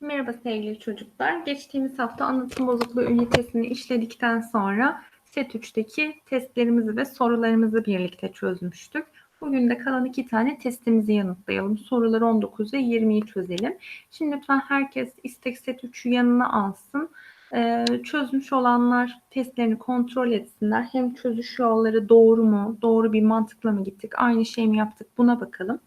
Merhaba sevgili çocuklar. Geçtiğimiz hafta anlatım bozukluğu ünitesini işledikten sonra set 3'teki testlerimizi ve sorularımızı birlikte çözmüştük. Bugün de kalan iki tane testimizi yanıtlayalım. Soruları 19 ve 20'yi çözelim. Şimdi lütfen herkes istek set 3'ü yanına alsın. Ee, çözmüş olanlar testlerini kontrol etsinler. Hem çözüş yolları doğru mu, doğru bir mantıkla mı gittik, aynı şey mi yaptık buna bakalım.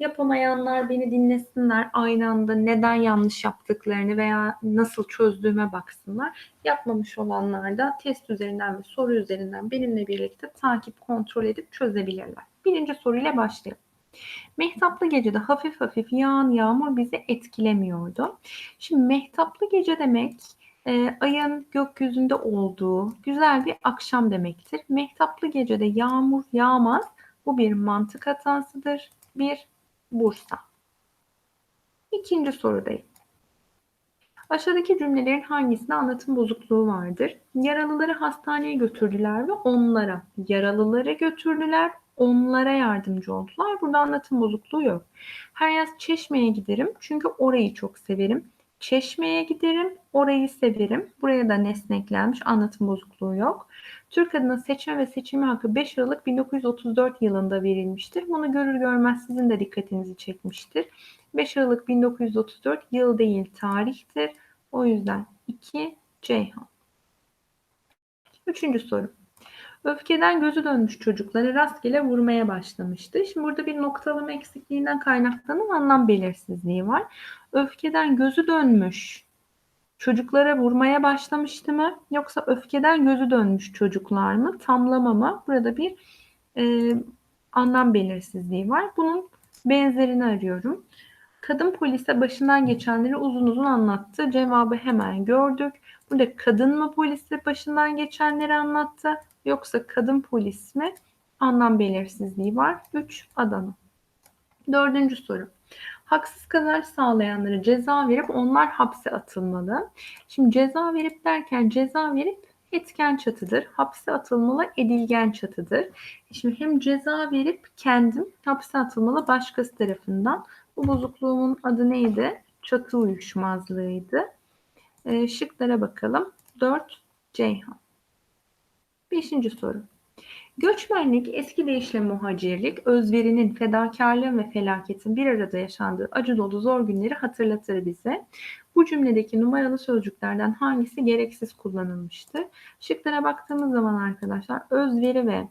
Yapamayanlar beni dinlesinler. Aynı anda neden yanlış yaptıklarını veya nasıl çözdüğüme baksınlar. Yapmamış olanlar da test üzerinden ve soru üzerinden benimle birlikte takip kontrol edip çözebilirler. Birinci soruyla başlayalım. Mehtaplı gecede hafif hafif yağan yağmur bizi etkilemiyordu. Şimdi mehtaplı gece demek e, ayın gökyüzünde olduğu güzel bir akşam demektir. Mehtaplı gecede yağmur yağmaz. Bu bir mantık hatasıdır. Bir Bursa. İkinci sorudayım. Aşağıdaki cümlelerin hangisinde anlatım bozukluğu vardır? Yaralıları hastaneye götürdüler ve onlara, yaralıları götürdüler, onlara yardımcı oldular. Burada anlatım bozukluğu yok. Her yaz Çeşme'ye giderim çünkü orayı çok severim. Çeşme'ye giderim, orayı severim. Buraya da nesne eklenmiş, anlatım bozukluğu yok. Türk adına seçme ve seçilme hakkı 5 Aralık 1934 yılında verilmiştir. Bunu görür görmez sizin de dikkatinizi çekmiştir. 5 Aralık 1934 yıl değil tarihtir. O yüzden 2 Ceyhan. Üçüncü soru. Öfkeden gözü dönmüş çocukları rastgele vurmaya başlamıştı. Şimdi burada bir noktalama eksikliğinden kaynaklanan anlam belirsizliği var. Öfkeden gözü dönmüş çocuklara vurmaya başlamıştı mı? Yoksa öfkeden gözü dönmüş çocuklar mı? Tamlama mı? Burada bir e, anlam belirsizliği var. Bunun benzerini arıyorum. Kadın polise başından geçenleri uzun uzun anlattı. Cevabı hemen gördük. Burada kadın mı polise başından geçenleri anlattı? Yoksa kadın polis mi? Anlam belirsizliği var. 3 Adana. Dördüncü soru. Haksız kazanç sağlayanlara ceza verip onlar hapse atılmalı. Şimdi ceza verip derken ceza verip etken çatıdır. Hapse atılmalı edilgen çatıdır. Şimdi hem ceza verip kendim hapse atılmalı başkası tarafından. Bu bozukluğumun adı neydi? Çatı uyuşmazlığıydı. E, şıklara bakalım. 4 Ceyhan. Beşinci soru. Göçmenlik, eski deyişle muhacirlik, özverinin, fedakarlığın ve felaketin bir arada yaşandığı acı dolu zor günleri hatırlatır bize. Bu cümledeki numaralı sözcüklerden hangisi gereksiz kullanılmıştır? Şıklara baktığımız zaman arkadaşlar özveri ve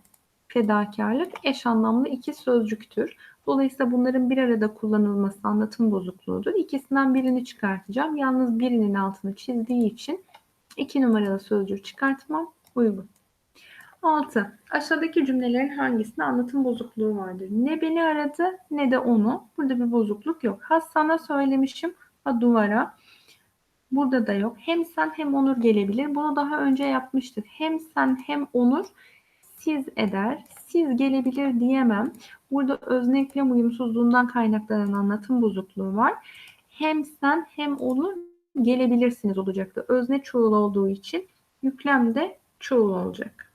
fedakarlık eş anlamlı iki sözcüktür. Dolayısıyla bunların bir arada kullanılması anlatım bozukluğudur. İkisinden birini çıkartacağım. Yalnız birinin altını çizdiği için iki numaralı sözcüğü çıkartmam uygun. 6. Aşağıdaki cümlelerin hangisinde anlatım bozukluğu vardır? Ne beni aradı ne de onu. Burada bir bozukluk yok. Ha sana söylemişim ha duvara. Burada da yok. Hem sen hem Onur gelebilir. Bunu daha önce yapmıştık. Hem sen hem Onur siz eder. Siz gelebilir diyemem. Burada özne eklem uyumsuzluğundan kaynaklanan anlatım bozukluğu var. Hem sen hem Onur gelebilirsiniz olacaktı. Özne çoğul olduğu için yüklem de çoğul olacak.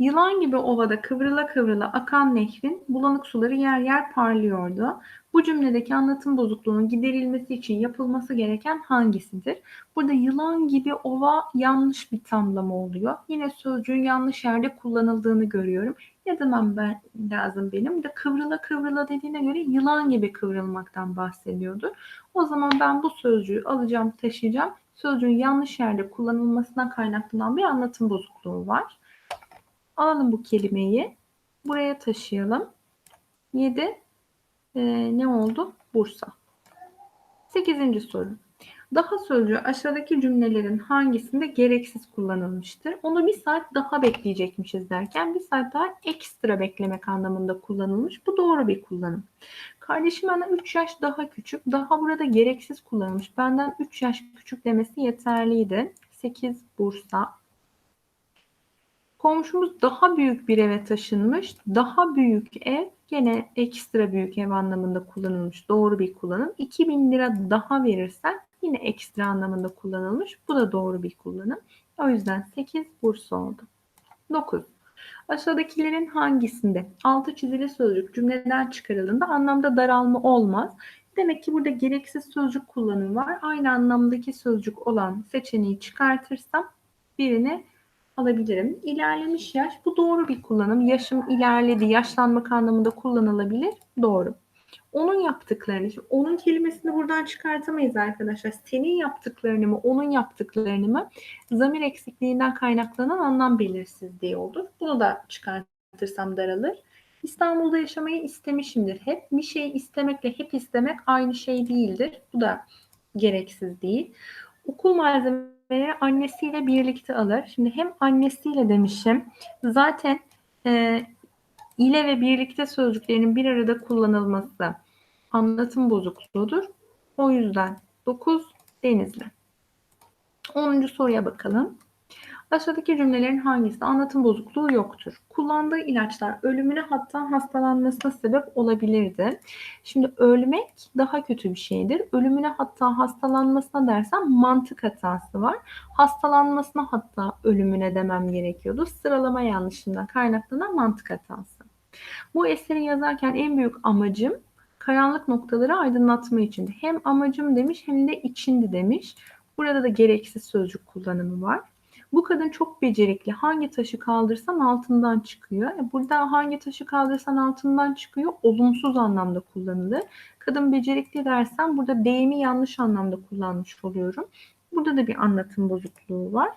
Yılan gibi ovada kıvrıla kıvrıla akan nehrin bulanık suları yer yer parlıyordu. Bu cümledeki anlatım bozukluğunun giderilmesi için yapılması gereken hangisidir? Burada yılan gibi ova yanlış bir tamlama oluyor. Yine sözcüğün yanlış yerde kullanıldığını görüyorum. Ne demem ben lazım benim? De kıvrıla kıvrıla dediğine göre yılan gibi kıvrılmaktan bahsediyordu. O zaman ben bu sözcüğü alacağım, taşıyacağım. Sözcüğün yanlış yerde kullanılmasından kaynaklanan bir anlatım bozukluğu var. Alalım bu kelimeyi. Buraya taşıyalım. 7 e, ne oldu? Bursa. 8. soru. Daha sözcüğü aşağıdaki cümlelerin hangisinde gereksiz kullanılmıştır? Onu bir saat daha bekleyecekmişiz derken bir saat daha ekstra beklemek anlamında kullanılmış. Bu doğru bir kullanım. Kardeşim benden 3 yaş daha küçük. Daha burada gereksiz kullanılmış. Benden 3 yaş küçük demesi yeterliydi. 8 Bursa. Komşumuz daha büyük bir eve taşınmış. Daha büyük ev gene ekstra büyük ev anlamında kullanılmış. Doğru bir kullanım. 2000 lira daha verirsen yine ekstra anlamında kullanılmış. Bu da doğru bir kullanım. O yüzden 8 Bursa oldu. 9. Aşağıdakilerin hangisinde altı çizili sözcük cümleden çıkarıldığında anlamda daralma olmaz. Demek ki burada gereksiz sözcük kullanımı var. Aynı anlamdaki sözcük olan seçeneği çıkartırsam birini alabilirim. İlerlemiş yaş bu doğru bir kullanım. Yaşım ilerledi, yaşlanmak anlamında kullanılabilir. Doğru. Onun yaptıklarını, şimdi onun kelimesini buradan çıkartamayız arkadaşlar. Senin yaptıklarını mı, onun yaptıklarını mı zamir eksikliğinden kaynaklanan anlam belirsizliği olur. Bunu da çıkartırsam daralır. İstanbul'da yaşamayı istemişimdir hep. Bir şeyi istemekle hep istemek aynı şey değildir. Bu da gereksiz değil. Okul malzemeleri annesiyle birlikte alır. Şimdi hem annesiyle demişim. Zaten e, ile ve birlikte sözcüklerinin bir arada kullanılması anlatım bozukluğudur. O yüzden 9 Denizli. 10. soruya bakalım. Aşağıdaki cümlelerin hangisinde anlatım bozukluğu yoktur? Kullandığı ilaçlar ölümüne hatta hastalanmasına sebep olabilirdi. Şimdi ölmek daha kötü bir şeydir. Ölümüne hatta hastalanmasına dersem mantık hatası var. Hastalanmasına hatta ölümüne demem gerekiyordu. Sıralama yanlışından kaynaklanan mantık hatası. Bu eseri yazarken en büyük amacım karanlık noktaları aydınlatma içindi. Hem amacım demiş hem de içindi demiş. Burada da gereksiz sözcük kullanımı var. Bu kadın çok becerikli. Hangi taşı kaldırsan altından çıkıyor. E burada hangi taşı kaldırsan altından çıkıyor olumsuz anlamda kullanılır. Kadın becerikli dersen burada deyimi yanlış anlamda kullanmış oluyorum. Burada da bir anlatım bozukluğu var.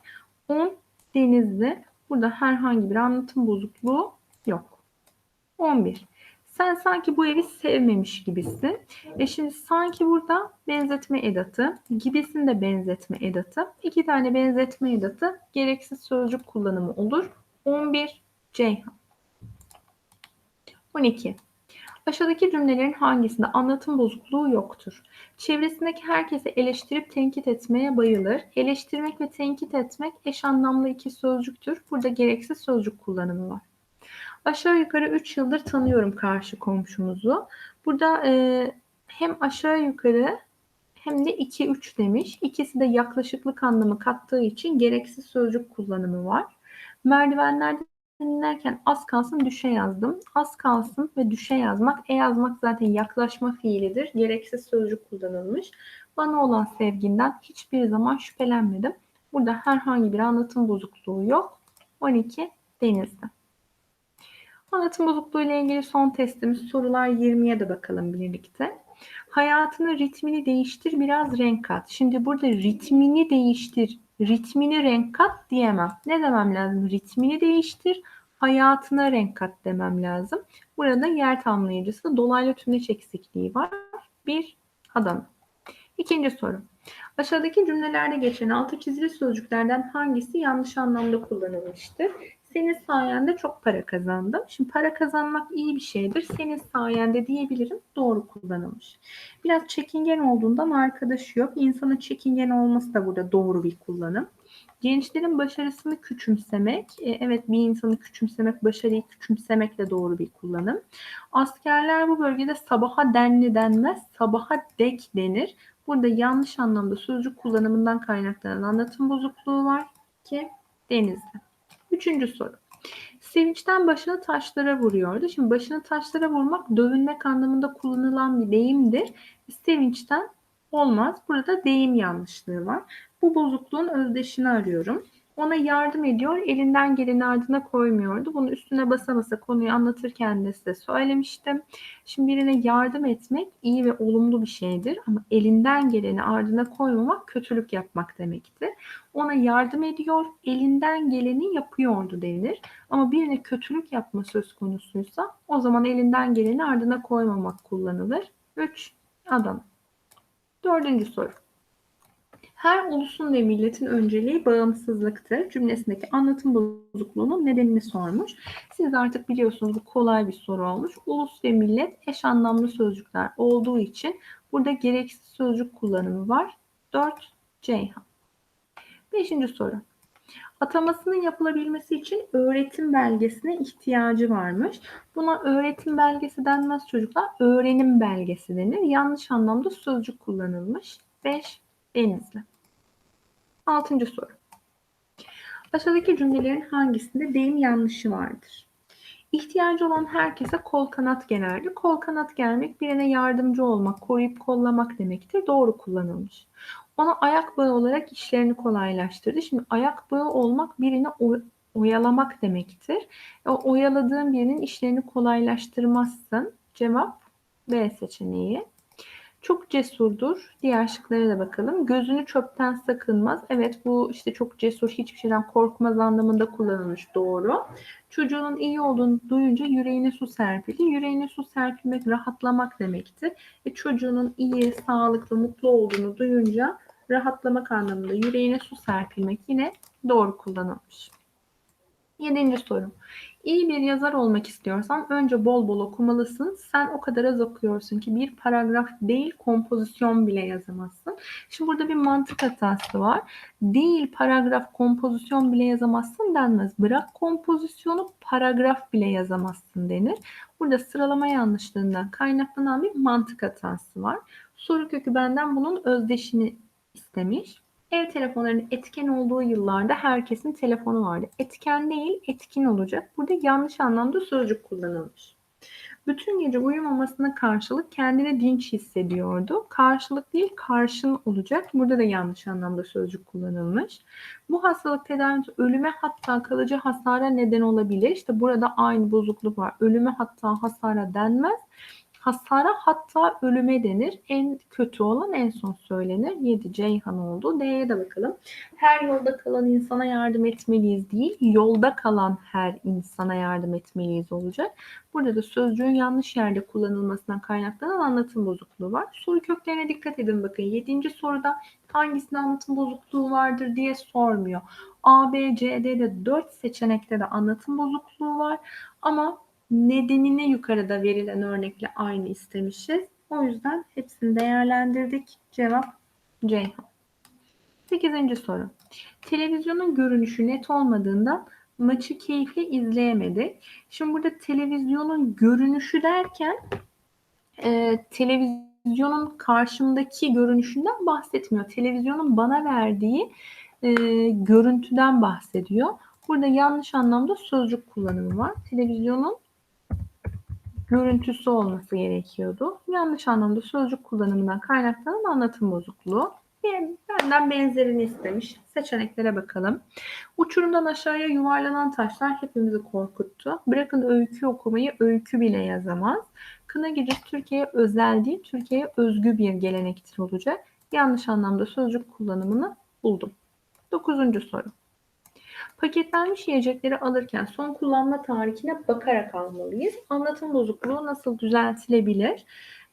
10 denizli. Burada herhangi bir anlatım bozukluğu yok. 11. Sen sanki bu evi sevmemiş gibisin. E şimdi sanki burada benzetme edatı, gibisinde benzetme edatı. iki tane benzetme edatı gereksiz sözcük kullanımı olur. 11 Ceyhan. 12. Aşağıdaki cümlelerin hangisinde anlatım bozukluğu yoktur? Çevresindeki herkesi eleştirip tenkit etmeye bayılır. Eleştirmek ve tenkit etmek eş anlamlı iki sözcüktür. Burada gereksiz sözcük kullanımı var. Aşağı yukarı 3 yıldır tanıyorum karşı komşumuzu. Burada e, hem aşağı yukarı hem de 2-3 demiş. İkisi de yaklaşıklık anlamı kattığı için gereksiz sözcük kullanımı var. Merdivenlerde dinlerken az kalsın düşe yazdım. Az kalsın ve düşe yazmak. E yazmak zaten yaklaşma fiilidir. Gereksiz sözcük kullanılmış. Bana olan sevginden hiçbir zaman şüphelenmedim. Burada herhangi bir anlatım bozukluğu yok. 12 denizde. Anlatım bozukluğu ile ilgili son testimiz sorular 20'ye de bakalım birlikte. Hayatını ritmini değiştir biraz renk kat. Şimdi burada ritmini değiştir, ritmini renk kat diyemem. Ne demem lazım? Ritmini değiştir, hayatına renk kat demem lazım. Burada yer tamlayıcısı dolaylı tümleç eksikliği var. Bir adam. İkinci soru. Aşağıdaki cümlelerde geçen altı çizili sözcüklerden hangisi yanlış anlamda kullanılmıştır? Senin sayende çok para kazandım. Şimdi para kazanmak iyi bir şeydir. Senin sayende diyebilirim. Doğru kullanılmış. Biraz çekingen olduğundan arkadaşı yok. İnsanın çekingen olması da burada doğru bir kullanım. Gençlerin başarısını küçümsemek. E, evet bir insanı küçümsemek, başarıyı küçümsemek de doğru bir kullanım. Askerler bu bölgede sabaha denli denmez, sabaha dek denir. Burada yanlış anlamda sözcük kullanımından kaynaklanan anlatım bozukluğu var ki denizde. Üçüncü soru. Sevinçten başını taşlara vuruyordu. Şimdi başını taşlara vurmak dövünmek anlamında kullanılan bir deyimdir. Sevinçten olmaz. Burada deyim yanlışlığı var. Bu bozukluğun özdeşini arıyorum. Ona yardım ediyor, elinden geleni ardına koymuyordu. Bunu üstüne basa basa konuyu anlatırken de size söylemiştim. Şimdi birine yardım etmek iyi ve olumlu bir şeydir ama elinden geleni ardına koymamak kötülük yapmak demektir. Ona yardım ediyor, elinden geleni yapıyordu denir. Ama birine kötülük yapma söz konusuysa o zaman elinden geleni ardına koymamak kullanılır. 3. Adam. Dördüncü soru. Her ulusun ve milletin önceliği bağımsızlıktır cümlesindeki anlatım bozukluğunun nedenini sormuş. Siz artık biliyorsunuz bu kolay bir soru olmuş. Ulus ve millet eş anlamlı sözcükler olduğu için burada gereksiz sözcük kullanımı var. 4 Ceyhan. Beşinci soru. Atamasının yapılabilmesi için öğretim belgesine ihtiyacı varmış. Buna öğretim belgesi denmez çocuklar. Öğrenim belgesi denir. Yanlış anlamda sözcük kullanılmış. 5 Denizli. Altıncı soru. Aşağıdaki cümlelerin hangisinde deyim yanlışı vardır? İhtiyacı olan herkese kol kanat gererdi. Kol kanat germek birine yardımcı olmak, koruyup kollamak demektir. Doğru kullanılmış. Ona ayak bağı olarak işlerini kolaylaştırdı. Şimdi ayak bağı olmak birini o- oyalamak demektir. O oyaladığın birinin işlerini kolaylaştırmazsın. Cevap B seçeneği. Çok cesurdur. Diğer şıklara da bakalım. Gözünü çöpten sakınmaz. Evet bu işte çok cesur, hiçbir şeyden korkmaz anlamında kullanılmış. Doğru. Çocuğunun iyi olduğunu duyunca yüreğine su serpildi. Yüreğine su serpilmek rahatlamak demektir. E çocuğunun iyi, sağlıklı, mutlu olduğunu duyunca rahatlamak anlamında yüreğine su serpilmek yine doğru kullanılmış. Yedinci soru. İyi bir yazar olmak istiyorsan önce bol bol okumalısın. Sen o kadar az okuyorsun ki bir paragraf değil kompozisyon bile yazamazsın. Şimdi burada bir mantık hatası var. Değil paragraf kompozisyon bile yazamazsın denmez. Bırak kompozisyonu paragraf bile yazamazsın denir. Burada sıralama yanlışlığından kaynaklanan bir mantık hatası var. Soru kökü benden bunun özdeşini istemiş. Ev telefonlarının etken olduğu yıllarda herkesin telefonu vardı. Etken değil, etkin olacak. Burada yanlış anlamda sözcük kullanılmış. Bütün gece uyumamasına karşılık kendini dinç hissediyordu. Karşılık değil, karşın olacak. Burada da yanlış anlamda sözcük kullanılmış. Bu hastalık tedavisi ölüme hatta kalıcı hasara neden olabilir. İşte burada aynı bozukluk var. Ölüme hatta hasara denmez. Hasara hatta ölüme denir. En kötü olan en son söylenir. 7 Ceyhan oldu. D'ye de bakalım. Her yolda kalan insana yardım etmeliyiz değil, yolda kalan her insana yardım etmeliyiz olacak. Burada da sözcüğün yanlış yerde kullanılmasından kaynaklanan anlatım bozukluğu var. Soru köklerine dikkat edin bakın. 7. soruda hangisinde anlatım bozukluğu vardır diye sormuyor. A, B, C, D'de 4 seçenekte de anlatım bozukluğu var. Ama nedenine yukarıda verilen örnekle aynı istemişiz. O yüzden hepsini değerlendirdik. Cevap Ceyhan. 8. soru. Televizyonun görünüşü net olmadığından maçı keyifle izleyemedi. Şimdi burada televizyonun görünüşü derken e, televizyonun karşımdaki görünüşünden bahsetmiyor. Televizyonun bana verdiği e, görüntüden bahsediyor. Burada yanlış anlamda sözcük kullanımı var. Televizyonun görüntüsü olması gerekiyordu. Yanlış anlamda sözcük kullanımından kaynaklanan anlatım bozukluğu. Benden benzerini istemiş. Seçeneklere bakalım. Uçurumdan aşağıya yuvarlanan taşlar hepimizi korkuttu. Bırakın öykü okumayı öykü bile yazamaz. Kına gecesi Türkiye'ye özel değil, Türkiye'ye özgü bir gelenektir olacak. Yanlış anlamda sözcük kullanımını buldum. Dokuzuncu soru. Paketlenmiş yiyecekleri alırken son kullanma tarihine bakarak almalıyız. Anlatım bozukluğu nasıl düzeltilebilir?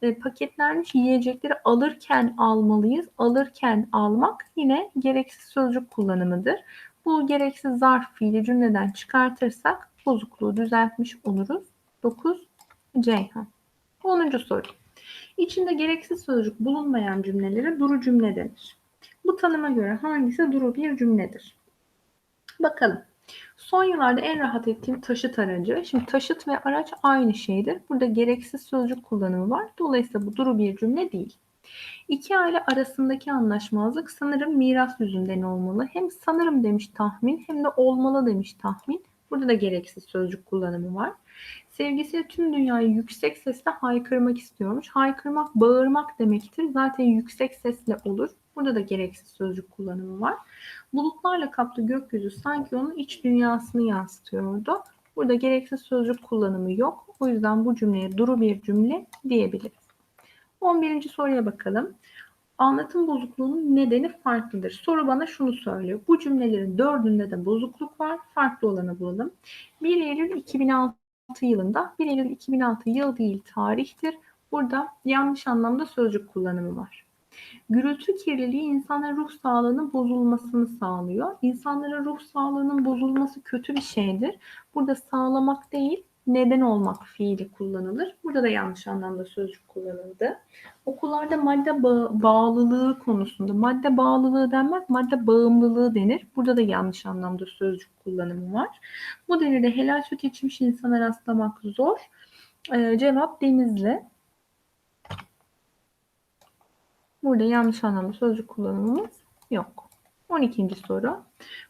E, paketlenmiş yiyecekleri alırken almalıyız. Alırken almak yine gereksiz sözcük kullanımıdır. Bu gereksiz zarf fiili cümleden çıkartırsak bozukluğu düzeltmiş oluruz. 9 Ceyhan. 10. soru. İçinde gereksiz sözcük bulunmayan cümlelere duru cümle denir. Bu tanıma göre hangisi duru bir cümledir? Bakalım. Son yıllarda en rahat ettiğim taşıt aracı. Şimdi taşıt ve araç aynı şeydir. Burada gereksiz sözcük kullanımı var. Dolayısıyla bu duru bir cümle değil. İki aile arasındaki anlaşmazlık sanırım miras yüzünden olmalı. Hem sanırım demiş tahmin hem de olmalı demiş tahmin. Burada da gereksiz sözcük kullanımı var. Sevgisiyle tüm dünyayı yüksek sesle haykırmak istiyormuş. Haykırmak, bağırmak demektir. Zaten yüksek sesle olur. Burada da gereksiz sözcük kullanımı var. Bulutlarla kaplı gökyüzü sanki onun iç dünyasını yansıtıyordu. Burada gereksiz sözcük kullanımı yok. O yüzden bu cümleye duru bir cümle diyebiliriz. 11. soruya bakalım. Anlatım bozukluğunun nedeni farklıdır. Soru bana şunu söylüyor. Bu cümlelerin dördünde de bozukluk var. Farklı olanı bulalım. 1 Eylül 2006 yılında 1 Eylül 2006 yıl değil tarihtir. Burada yanlış anlamda sözcük kullanımı var. Gürültü kirliliği insanların ruh sağlığının bozulmasını sağlıyor. İnsanların ruh sağlığının bozulması kötü bir şeydir. Burada sağlamak değil, neden olmak fiili kullanılır. Burada da yanlış anlamda sözcük kullanıldı. Okullarda madde ba- bağlılığı konusunda madde bağlılığı denmez, madde bağımlılığı denir. Burada da yanlış anlamda sözcük kullanımı var. Bu devirde helal süt içmiş insana rastlamak zor. Ee, cevap Denizli. Burada yanlış anlamda sözcük kullanımımız yok. 12. soru.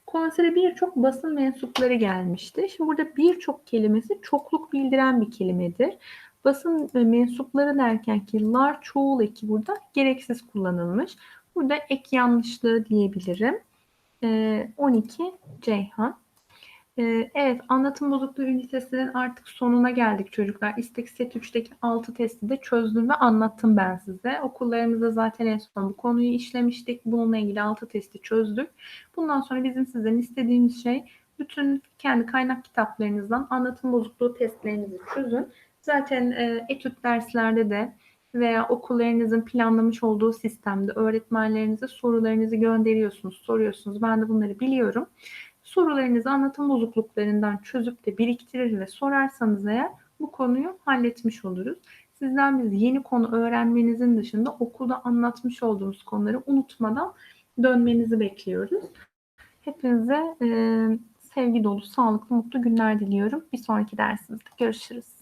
Konsere birçok basın mensupları gelmişti. Şimdi burada birçok kelimesi çokluk bildiren bir kelimedir. Basın mensupları derken ki lar çoğul eki burada gereksiz kullanılmış. Burada ek yanlışlığı diyebilirim. Ee, 12 Ceyhan. Ee, evet anlatım bozukluğu ünitesinin artık sonuna geldik çocuklar. İstek set 3'teki 6 testi de çözdüm ve anlattım ben size. Okullarımızda zaten en son bu konuyu işlemiştik. Bununla ilgili 6 testi çözdük. Bundan sonra bizim sizden istediğimiz şey bütün kendi kaynak kitaplarınızdan anlatım bozukluğu testlerinizi çözün. Zaten e, etüt derslerde de veya okullarınızın planlamış olduğu sistemde öğretmenlerinize sorularınızı gönderiyorsunuz, soruyorsunuz. Ben de bunları biliyorum. Sorularınızı anlatım bozukluklarından çözüp de biriktirir ve sorarsanız eğer bu konuyu halletmiş oluruz. Sizden biz yeni konu öğrenmenizin dışında okulda anlatmış olduğumuz konuları unutmadan dönmenizi bekliyoruz. Hepinize e, sevgi dolu, sağlıklı, mutlu günler diliyorum. Bir sonraki dersimizde görüşürüz.